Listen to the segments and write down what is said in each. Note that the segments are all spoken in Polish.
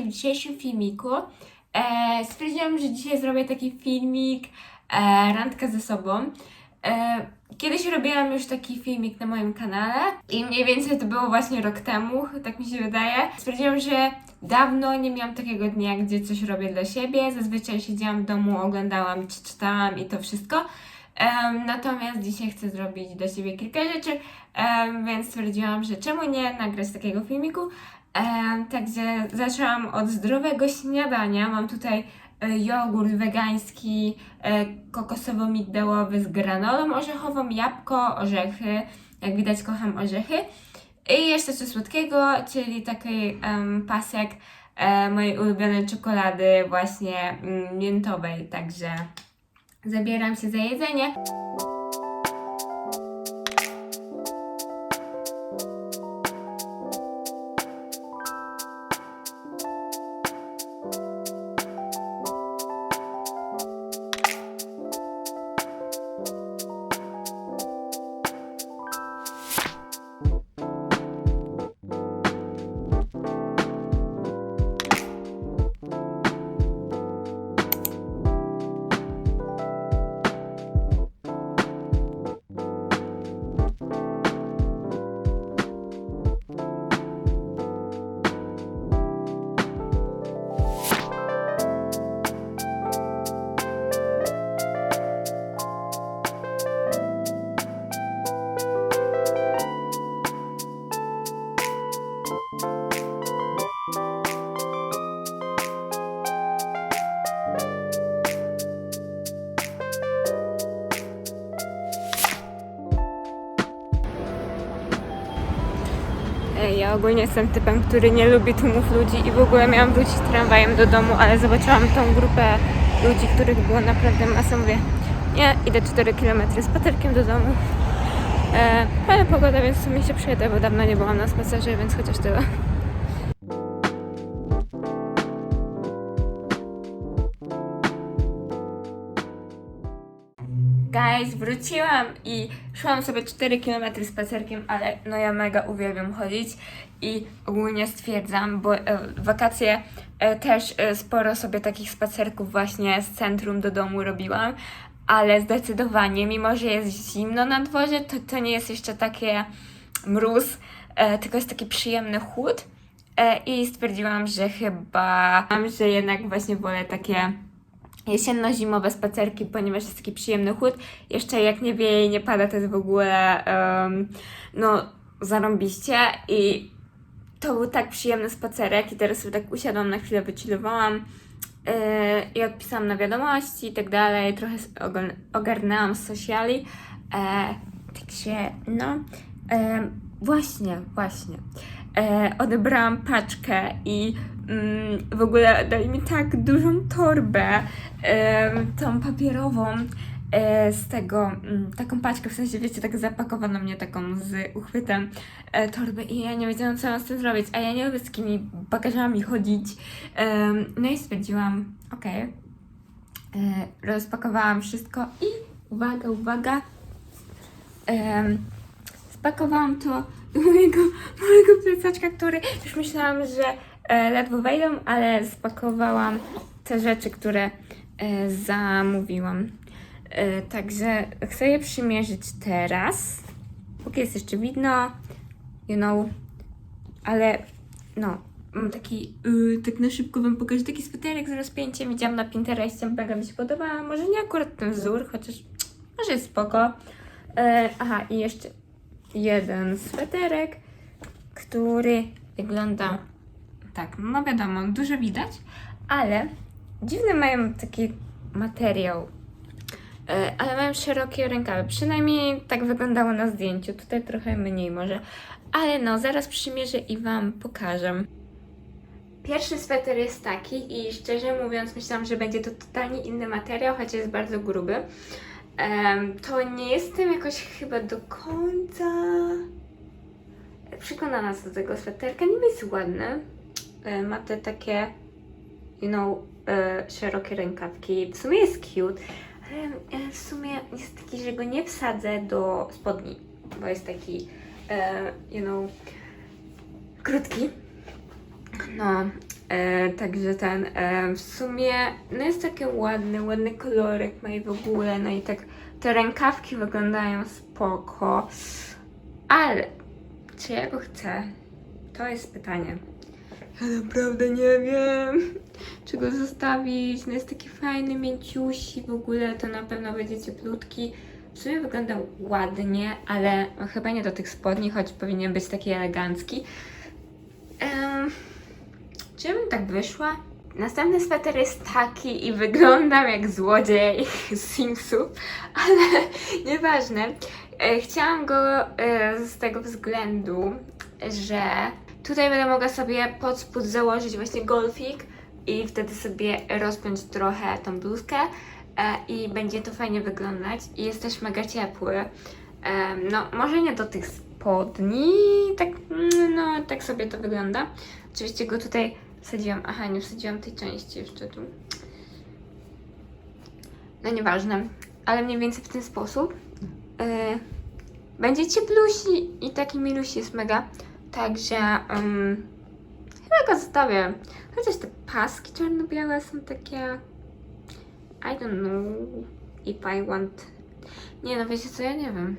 w dzisiejszym filmiku. E, stwierdziłam, że dzisiaj zrobię taki filmik e, randka ze sobą. E, kiedyś robiłam już taki filmik na moim kanale i mniej więcej to było właśnie rok temu, tak mi się wydaje. Stwierdziłam, że dawno nie miałam takiego dnia, gdzie coś robię dla siebie. Zazwyczaj siedziałam w domu, oglądałam, czy czytałam i to wszystko. Em, natomiast dzisiaj chcę zrobić dla siebie kilka rzeczy, em, więc stwierdziłam, że czemu nie nagrać takiego filmiku. Em, także zaczęłam od zdrowego śniadania. Mam tutaj e, jogurt wegański, e, kokosowo-migdałowy z granolą orzechową, jabłko, orzechy. Jak widać, kocham orzechy. I jeszcze coś słodkiego, czyli taki em, pasek e, mojej ulubionej czekolady, właśnie mm, miętowej. Także zabieram się za jedzenie. Ja ogólnie jestem typem, który nie lubi tłumów ludzi i w ogóle miałam wrócić tramwajem do domu, ale zobaczyłam tą grupę ludzi, których było naprawdę masa. Mówię, nie, idę 4 km spacerkiem do domu. E, pogoda, więc w sumie się przyjedę, bo dawno nie byłam na spacerze, więc chociaż tyle. Guys, wróciłam i szłam sobie 4 km spacerkiem, ale no ja mega uwielbiam chodzić i ogólnie stwierdzam, bo e, wakacje e, też e, sporo sobie takich spacerków właśnie z centrum do domu robiłam, ale zdecydowanie, mimo że jest zimno na dworze, to to nie jest jeszcze takie mróz, e, tylko jest taki przyjemny chłód e, i stwierdziłam, że chyba, że jednak właśnie wolę takie jesienno-zimowe spacerki, ponieważ jest taki przyjemny chłód. Jeszcze jak nie wieje i nie pada, to jest w ogóle em, no zarąbiście. I to był tak przyjemny spacerek i teraz sobie tak usiadłam na chwilę, wychillowałam yy, i odpisałam na wiadomości i tak dalej, trochę ogarnęłam z sociali, e, także no, e, właśnie, właśnie, e, odebrałam paczkę i mm, w ogóle dali mi tak dużą torbę, em, tą papierową, e, z tego, mm, taką paczkę, w sensie wiecie, tak zapakowano mnie taką z uchwytem e, torby i ja nie wiedziałam, co mam z tym zrobić, a ja nie lubię z takimi bagażami chodzić. Em, no i stwierdziłam, okej, e, rozpakowałam wszystko i uwaga, uwaga, em, spakowałam to do mojego małego plecaczka, który już myślałam, że e, ledwo wejdą, ale spakowałam te rzeczy, które e, zamówiłam. E, także chcę je przymierzyć teraz, póki jest jeszcze widno, you know, ale no, mam taki, y, tak na szybko wam pokażę, taki sweterek z rozpięciem, widziałam na Pinterestie, mega mi się podoba, może nie akurat ten wzór, chociaż może jest spoko. E, aha, i jeszcze jeden sweterek, który wygląda tak, no wiadomo, dużo widać, ale dziwny mają taki materiał, e, ale mają szerokie rękawy, przynajmniej tak wyglądało na zdjęciu, tutaj trochę mniej może, ale no, zaraz przymierzę i Wam pokażę. Pierwszy sweter jest taki i szczerze mówiąc myślałam, że będzie to totalnie inny materiał, chociaż jest bardzo gruby. To nie jestem jakoś chyba do końca przekonana co do tego sweterka. Niby jest ładny. Ma te takie, you know, e, szerokie rękawki. W sumie jest cute, ale e, w sumie jest taki, że go nie wsadzę do spodni, bo jest taki, e, you know, krótki. No, e, także ten, e, w sumie, no jest taki ładny, ładny kolorek ma i w ogóle, no i tak te rękawki wyglądają spoko, ale czy ja go chcę? To jest pytanie. Ja naprawdę nie wiem, czy go zostawić, no jest taki fajny, mięciusi, w ogóle to na pewno będzie cieplutki. W sumie wygląda ładnie, ale chyba nie do tych spodni, choć powinien być taki elegancki. Bym tak wyszła? Następny sweter jest taki i wyglądam jak złodziej z Simsów, ale nieważne. E, Chciałam go e, z tego względu, że tutaj będę mogła sobie pod spód założyć właśnie golfik i wtedy sobie rozpiąć trochę tą bluzkę e, i będzie to fajnie wyglądać i jest też mega ciepły. No, może nie do tych spodni, tak, mm, no, tak sobie to wygląda. Oczywiście go tutaj wsadziłam, aha, nie wsadziłam tej części jeszcze tu. No nieważne, ale mniej więcej w ten sposób. Yy, będzie cieplusi i taki milusi jest mega. Także chyba go zostawię. Chociaż te paski czarno-białe są takie... I don't know if I want... Nie no, wiecie co, ja nie wiem.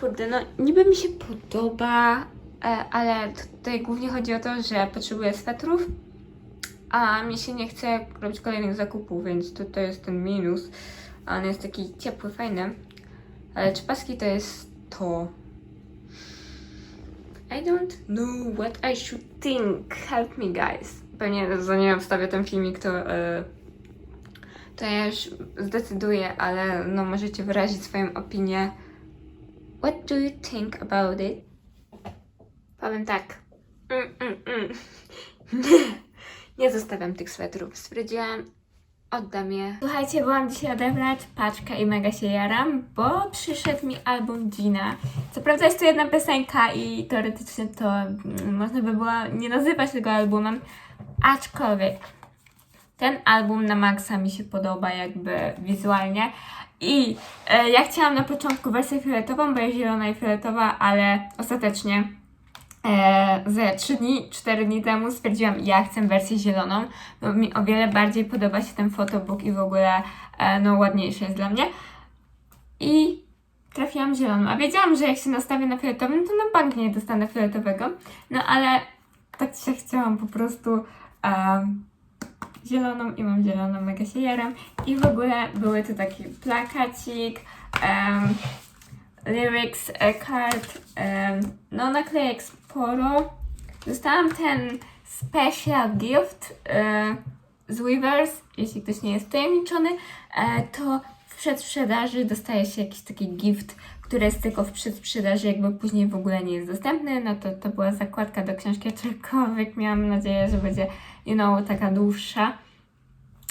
Kurde, no niby mi się podoba, ale tutaj głównie chodzi o to, że potrzebuję swetrów, a mi się nie chce robić kolejnych zakupów, więc to, to jest ten minus. A on jest taki ciepły, fajny. Ale czy paski to jest to? I don't know what I should think. Help me, guys. Pewnie zanim wstawię ten filmik, to, e, to ja już zdecyduję, ale no możecie wyrazić swoją opinię. What do you think about it? Powiem tak. Mm, mm, mm. Nie, nie zostawiam tych swetrów. Stwierdziłam, oddam je. Słuchajcie, byłam dzisiaj odebrać paczkę i mega się jaram, bo przyszedł mi album Gina. Co prawda jest to jedna piosenka i teoretycznie to mm, można by było nie nazywać tego albumem, aczkolwiek ten album na maksa mi się podoba jakby wizualnie. I e, ja chciałam na początku wersję fioletową, bo jest zielona i fioletowa, ale ostatecznie e, ze 3 dni, 4 dni temu stwierdziłam, ja chcę wersję zieloną, bo mi o wiele bardziej podoba się ten fotobook i w ogóle e, no ładniejszy jest dla mnie. I trafiłam zieloną, a wiedziałam, że jak się nastawię na fioletowym, to na bank nie dostanę fioletowego, no ale tak się chciałam po prostu em, zieloną i mam zieloną, mega się jaram. I w ogóle były tu taki plakacik, em, lyrics e, card, em, no naklejek sporo. Dostałam ten special gift e, z Weavers, jeśli ktoś nie jest wtajemniczony, e, to w przedsprzedaży dostaje się jakiś taki gift, który jest tylko w przedsprzedaży, jakby później w ogóle nie jest dostępny, no to to była zakładka do książki, aczkolwiek miałam nadzieję, że będzie, you know, taka dłuższa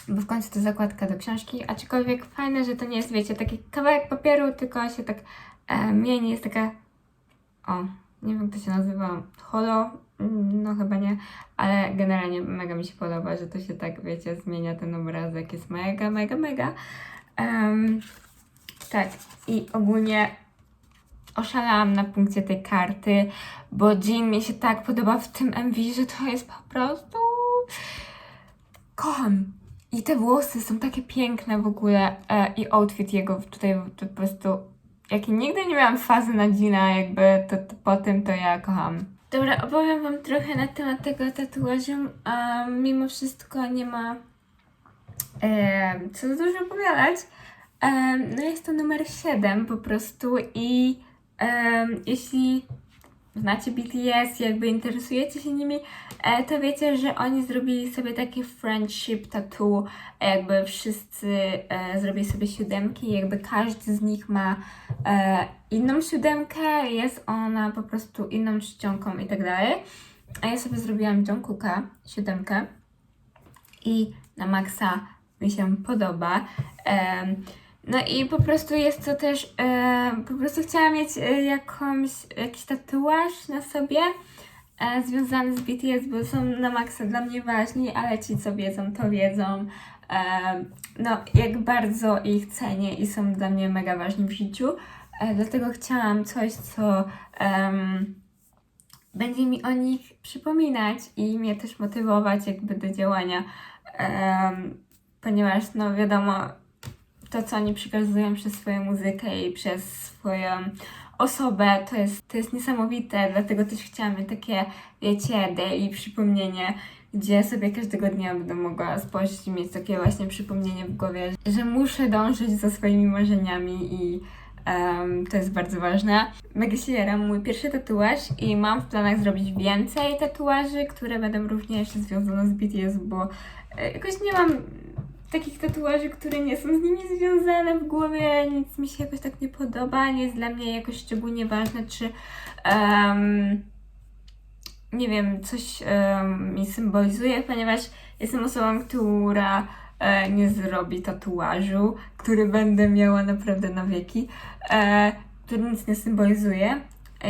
bo w końcu to zakładka do książki, aczkolwiek fajne, że to nie jest, wiecie, taki kawałek papieru, tylko się tak e, mieni, jest taka, o, nie wiem, to się nazywa, holo, Mm, no chyba nie, ale generalnie mega mi się podoba, że to się tak, wiecie, zmienia ten obrazek, jest mega, mega, mega. Em, tak, i ogólnie oszalałam na punkcie tej karty, bo Jean mi się tak podoba w tym MV, że to jest po prostu... Kocham. I te włosy są takie piękne w ogóle e, i outfit jego tutaj po prostu... Jak i nigdy nie miałam fazy na Gina, jakby to, to po tym to ja kocham. Dobra, opowiem Wam trochę na temat tego tatuażu. A mimo wszystko nie ma e, co dużo opowiadać. E, no jest to numer 7 po prostu i e, jeśli znacie BTS, jakby interesujecie się nimi, e, to wiecie, że oni zrobili sobie takie friendship tattoo, e, jakby wszyscy e, zrobili sobie siódemki, jakby każdy z nich ma inną siódemkę, jest ona po prostu inną czcionką i tak dalej. A ja sobie zrobiłam Jungkooka, siódemkę i na maksa mi się podoba. No i po prostu jest to też, e, po prostu chciałam mieć e, jakąś, jakiś tatuaż na sobie e, związany z BTS, bo są na maksa dla mnie ważni, ale ci co wiedzą, to wiedzą. E, no, jak bardzo ich cenię i są dla mnie mega ważni w życiu. E, dlatego chciałam coś, co będzie mi o nich przypominać i mnie też motywować jakby do działania, ponieważ no wiadomo, to co oni przekazują przez swoją muzykę i przez swoją osobę, to jest, to jest niesamowite, dlatego też chciałam mieć takie, wiecie, daily przypomnienie, gdzie sobie każdego dnia będę mogła spojrzeć i mieć takie właśnie przypomnienie w głowie, że muszę dążyć za swoimi marzeniami i em, to jest bardzo ważne. Mega się jaram mój pierwszy tatuaż i mam w planach zrobić więcej tatuaży, które będą również związane z BTS, bo e, jakoś nie mam takich tatuaży, które nie są z nimi związane w głowie, nic mi się jakoś tak nie podoba, nie jest dla mnie jakoś szczególnie ważne, czy em, nie wiem, coś em, mi symbolizuje, ponieważ jestem osobą, która e, nie zrobi tatuażu, który będę miała naprawdę na wieki, e, który nic nie symbolizuje.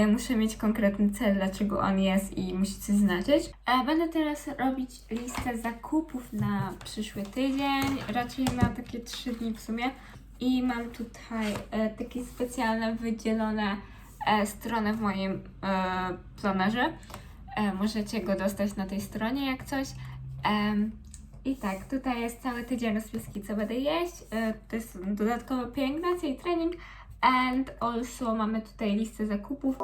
Muszę mieć konkretny cel, dlaczego on jest i musi coś znaczyć. E, Będę teraz robić listę zakupów na przyszły tydzień, raczej na takie trzy dni w sumie. I mam tutaj e, takie specjalne wydzielone e, strony w moim planerze. Możecie go dostać na tej stronie jak coś. I tak, tutaj jest cały tydzień rozpiski, co będę jeść. To jest dodatkowo pielęgnacja i trening. And also mamy tutaj listę zakupów.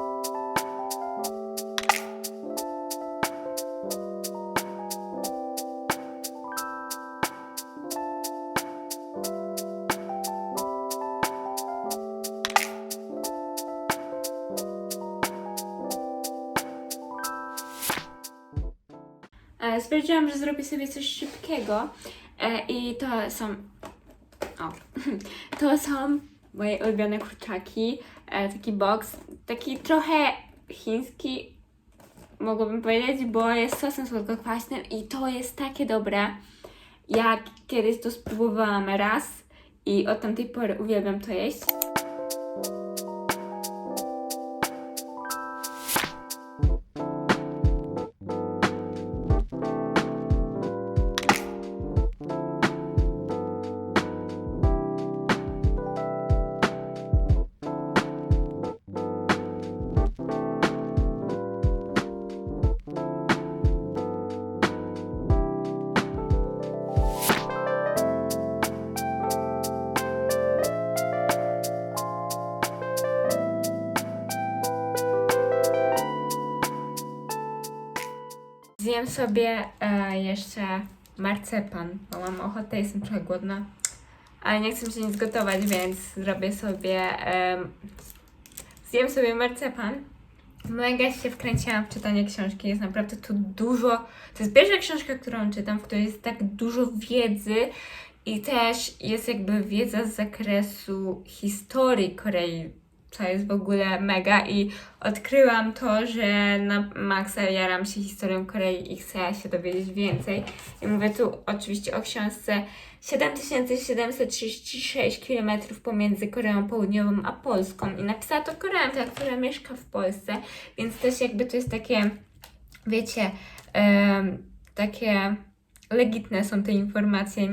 E, Stwierdziłam, że zrobię sobie coś szybkiego e, i to są. O, to są moje ulubione kurczaki. E, taki box, taki trochę chiński, mogłabym powiedzieć, bo jest sosem słodko-kwaśnym i to jest takie dobre. Jak kiedyś to spróbowałam raz i od tamtej pory uwielbiam to jeść. Zjem sobie e, jeszcze marcepan, bo mam ochotę, jestem trochę głodna. Ale nie chcę się nic gotować, więc zrobię sobie. em, zjem sobie marcepan. Mega się wkręciłam w czytanie książki. Jest naprawdę tu dużo. To jest pierwsza książka, którą czytam, w której jest tak dużo wiedzy i też jest jakby wiedza z zakresu historii Korei, co jest w ogóle mega i odkryłam to, że na maksa jaram się historią Korei i chcę się dowiedzieć więcej. I mówię tu oczywiście o książce 7736 km pomiędzy Koreą Południową a Polską i napisała to Koreanka, która mieszka w Polsce, więc też jakby to jest takie, wiecie, takie legitne są te informacje,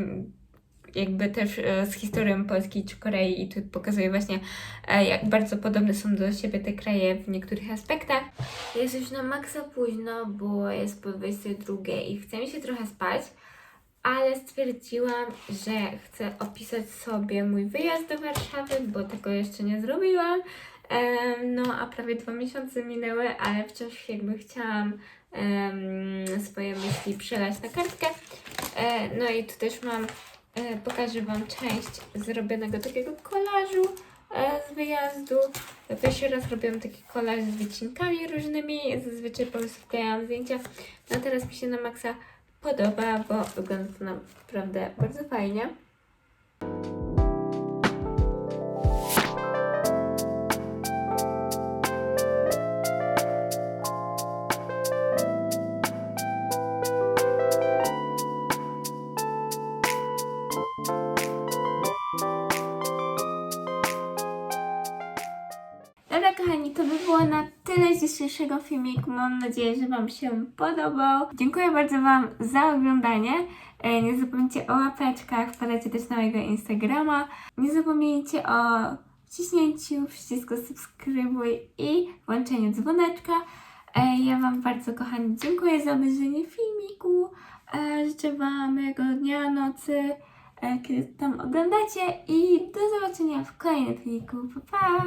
jakby też e, z historią Polski czy Korei i tu pokazuje właśnie, e, jak bardzo podobne są do siebie te kraje w niektórych aspektach. Jest już na maksa późno, bo jest po 22 i chce mi się trochę spać, ale stwierdziłam, że chcę opisać sobie mój wyjazd do Warszawy, bo tego jeszcze nie zrobiłam. No, a prawie dwa miesiące minęły, ale wciąż jakby chciałam swoje myśli przelać na kartkę. E, No i tu też mam, pokażę Wam część zrobionego takiego kolażu e, z wyjazdu. Pierwszy raz robiłam taki kolaż z wycinkami różnymi, zazwyczaj po prostu wklejałam zdjęcia. No teraz mi się na maksa podoba, bo wygląda to naprawdę bardzo fajnie. Kochani, to by było na tyle z dzisiejszego filmiku. Mam nadzieję, że Wam się podobał. Dziękuję bardzo Wam za oglądanie. E, Nie zapomnijcie o łapeczkach, wpadajcie też na mojego Instagrama. Nie zapomnijcie o wciśnięciu przycisku subskrybuj i włączeniu dzwoneczka. E, ja Wam bardzo, kochani, dziękuję za obejrzenie filmiku. E, życzę Wam miłego dnia, nocy, kiedy tam oglądacie i do zobaczenia w kolejnym filmiku. Pa, pa!